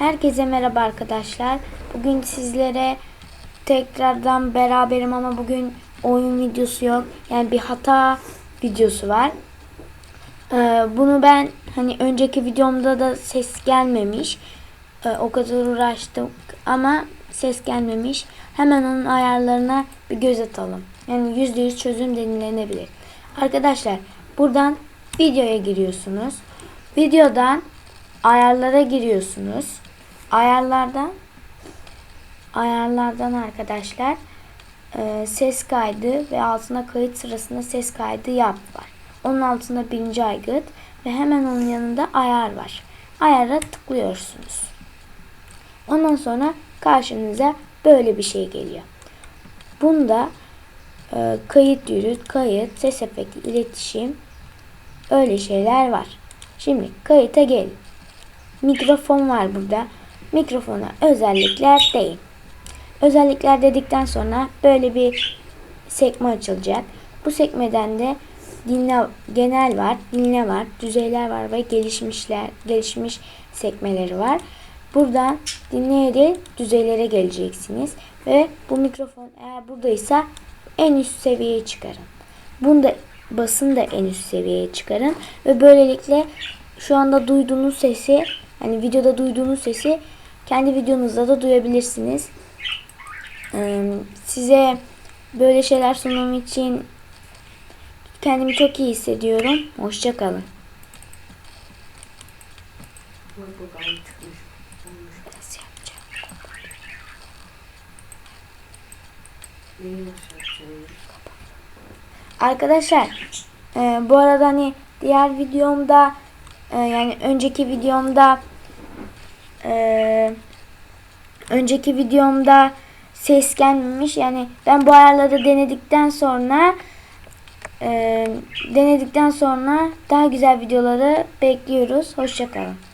Herkese merhaba arkadaşlar. Bugün sizlere tekrardan beraberim ama bugün oyun videosu yok. Yani bir hata videosu var. Ee, bunu ben hani önceki videomda da ses gelmemiş. Ee, o kadar uğraştık ama ses gelmemiş. Hemen onun ayarlarına bir göz atalım. Yani %100 çözüm denilebilir. Arkadaşlar buradan videoya giriyorsunuz. Videodan ayarlara giriyorsunuz. Ayarlardan ayarlardan arkadaşlar e, ses kaydı ve altına kayıt sırasında ses kaydı yap var. Onun altında birinci aygıt ve hemen onun yanında ayar var. Ayara tıklıyorsunuz. Ondan sonra karşınıza böyle bir şey geliyor. Bunda e, kayıt yürüt, kayıt, ses efekti, iletişim öyle şeyler var. Şimdi kayıta gelin. Mikrofon var burada. Mikrofona özellikler değil. Özellikler dedikten sonra böyle bir sekme açılacak. Bu sekmeden de dinle genel var, dinle var, düzeyler var ve gelişmişler, gelişmiş sekmeleri var. Buradan dinleye değil düzeylere geleceksiniz ve bu mikrofon eğer buradaysa en üst seviyeye çıkarın. Bunda basın da en üst seviyeye çıkarın ve böylelikle şu anda duyduğunuz sesi hani videoda duyduğunuz sesi kendi videonuzda da duyabilirsiniz. Ee, size böyle şeyler sunmam için kendimi çok iyi hissediyorum. Hoşçakalın. Arkadaşlar e, bu arada hani diğer videomda e, yani önceki videomda e, önceki videomda ses gelmemiş yani ben bu ayarları denedikten sonra e, denedikten sonra daha güzel videoları bekliyoruz. Hoşçakalın.